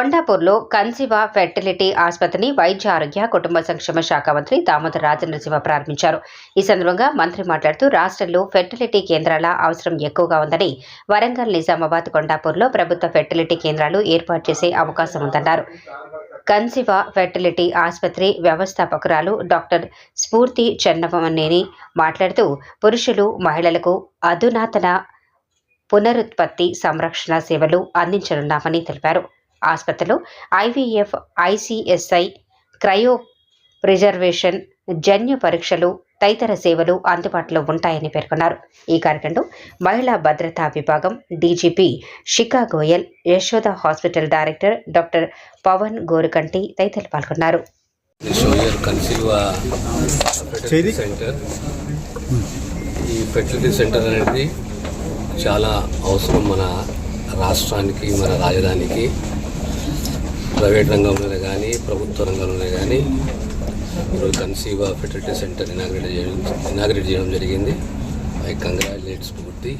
కొండాపూర్లో కన్సివ fertility ఆసుపత్రిని వైద్య ఆరోగ్య కుటుంబ సంక్షేమ శాఖ మంత్రి దామోదర రాజనరసింహ ప్రారంభించారు. ఈ సందర్భంగా మంత్రి మాట్లాడుతూ రాష్ట్రంలో ఫెర్టిలిటీ కేంద్రాల అవసరం ఎక్కువగా ఉందని వరంగల్ నిజామాబాద్ కొండాపూర్లో ప్రభుత్వ ఫెర్టిలిటీ కేంద్రాలు ఏర్పాటు చేసే అవకాశం ఉందన్నారు. కన్సివ ఫెర్టిలిటీ ఆసుపత్రి వ్యవస్థాపకురాలు డాక్టర్ స్ఫూర్తి చెన్నమనేని మాట్లాడుతూ పురుషులు మహిళలకు అధునాతన పునరుత్పత్తి సంరక్షణ సేవలు అందించనున్నామని తెలిపారు. ఆసుపత్రిలో ఐవీఎఫ్ ఐసీఎస్ఐ క్రయో ప్రిజర్వేషన్ జన్యు పరీక్షలు తదితర సేవలు అందుబాటులో ఉంటాయని పేర్కొన్నారు. ఈ కార్యక్రమంలో మహిళా భద్రతా విభాగం DGP Shikha Goyal Yashoda hospital director doctor Pavan Gorukanti తదితరులు పాల్గొన్నారు. ఈ ఫెర్టిలిటీ సెంటర్ అనేది చాలా అవసరం మన రాష్ట్రానికి మన రాజధానికి. ప్రైవేట్ రంగంలోనే కానీ ప్రభుత్వ రంగంలోనే కానీ ఈరోజు కన్సీవ్ ఫెర్టిలిటీ సెంటర్ ఇనాగ్రేట్ చేయడం ఇనాగ్రేట్ చేయడం జరిగింది. I congratulate Spoorthi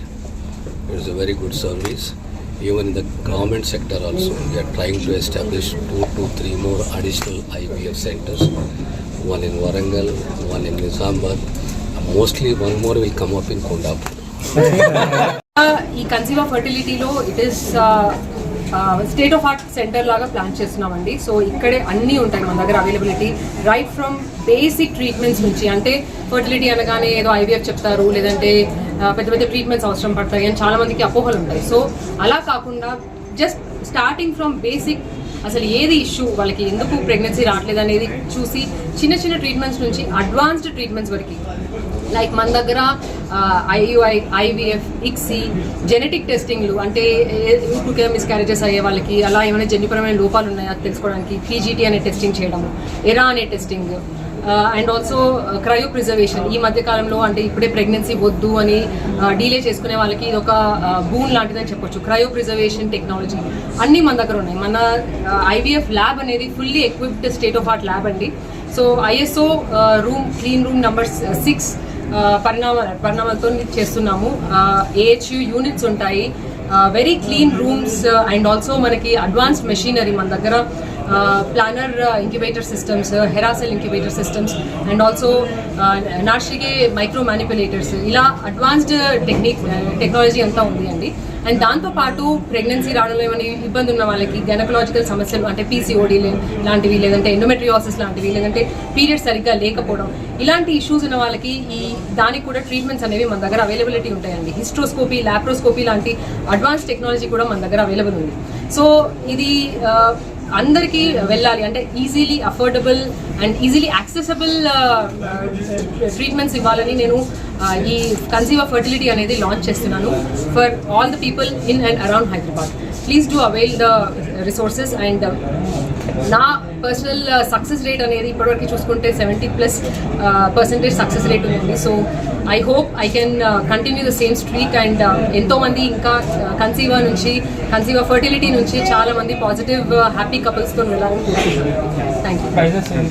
it's a very good service even in the government sector also we're trying to establish two to three more additional IVF centres one in Warangal one in Nizamabad mostly one more will come up in Kondapur ఈ conceive ఫర్టిలిటీలో it is state of art centre లాగా plan చేస్తున్నామండి. So ఇక్కడే అన్నీ ఉంటాయి మన దగ్గర availability right from basic treatments నుంచి అంటే ఫర్టిలిటీ అనగానే ఏదో ఐవీఎఫ్ చెప్తారు లేదంటే పెద్ద పెద్ద ట్రీట్మెంట్స్ అవసరం పడతాయి అని చాలా మందికి అపోహలు ఉంటాయి. సో అలా కాకుండా జస్ట్ స్టార్టింగ్ ఫ్రమ్ బేసిక్ అసలు ఏది ఇష్యూ వాళ్ళకి ఎందుకు ప్రెగ్నెన్సీ రావట్లేదు అనేది చూసి చిన్న చిన్న ట్రీట్మెంట్స్ నుంచి అడ్వాన్స్డ్ ట్రీట్మెంట్స్ వరకు. లైక్ మన దగ్గర ఐయుఐ ఐవిఎఫ్ ఇక్సీ జెనెటిక్ టెస్టింగ్లు అంటే ఊపిరికే మిస్క్యారేజెస్ అయ్యే వాళ్ళకి అలా ఏమైనా జన్యుపరమైన లోపాలు ఉన్నాయా తెలుసుకోవడానికి? పీజీటీ అనే టెస్టింగ్ చేయడము ఎరా అనే testing and also cryopreservation ఈ మధ్య కాలంలో అంటే ఇప్పుడే ప్రెగ్నెన్సీ వద్దు అని డీలే చేసుకునే వాళ్ళకి ఇది ఒక బూన్ లాంటిదని చెప్పొచ్చు. క్రయో ప్రిజర్వేషన్ టెక్నాలజీ అన్నీ మన దగ్గర ఉన్నాయి. మన ఐవీఎఫ్ ల్యాబ్ అనేది fully equipped state of art lab అండి. So ISO room clean room number six పరిణామ పరిణామాలతో చేస్తున్నాము. ఏహెచ్యు యూనిట్స్ ఉంటాయి. Very clean rooms and also మనకి అడ్వాన్స్డ్ మెషినరీ మన దగ్గర. Planar incubator systems Heracell incubator systems and also నాషిగే micro manipulators ఇలా advanced technique technology అంతా ఉంది అండి. అండ్ దాంతో పాటు ప్రెగ్నెన్సీ రావడంలో ఏమైనా ఇబ్బంది ఉన్న వాళ్ళకి గెనకలాజికల్ సమస్యలు అంటే పీసీఓడి లాంటివి లేదంటే ఎండోమెట్రియాసిస్ లాంటివి లేదంటే పీరియడ్స్ సరిగ్గా లేకపోవడం. ఇలాంటి ఇష్యూస్ ఉన్న వాళ్ళకి ఈ దానికి కూడా ట్రీట్మెంట్స్ అనేవి మన దగ్గర అవైలబిలిటీ ఉంటాయండి. హిస్ట్రోస్కోపీ లాప్రోస్కోపీ లాంటి అడ్వాన్స్ టెక్నాలజీ కూడా మన దగ్గర అవైలబుల్ ఉంది. సో ఇది uh, అందరికీ వెళ్ళాలి. అంటే easily affordable and easily accessible treatments ఇవ్వాలని నేను ఈ కన్సీవర్ ఫర్టిలిటీ అనేది లాంచ్ చేస్తున్నాను for all the people in and around Hyderabad please do avail the resources and నా పర్సనల్ సక్సెస్ రేట్ అనేది ఇప్పటివరకు చూసుకుంటే seventy plus percentage success rate ఉంది. So I hope I can continue the same streak and ఎంతోమంది ఇంకా uh, కన్సీవర్ నుంచి కన్సీవర్ fertility నుంచి చాలామంది పాజిటివ్ హ్యాపీ కపుల్స్తో వెళ్ళాలని కోరుకుంటున్నాను. Thank you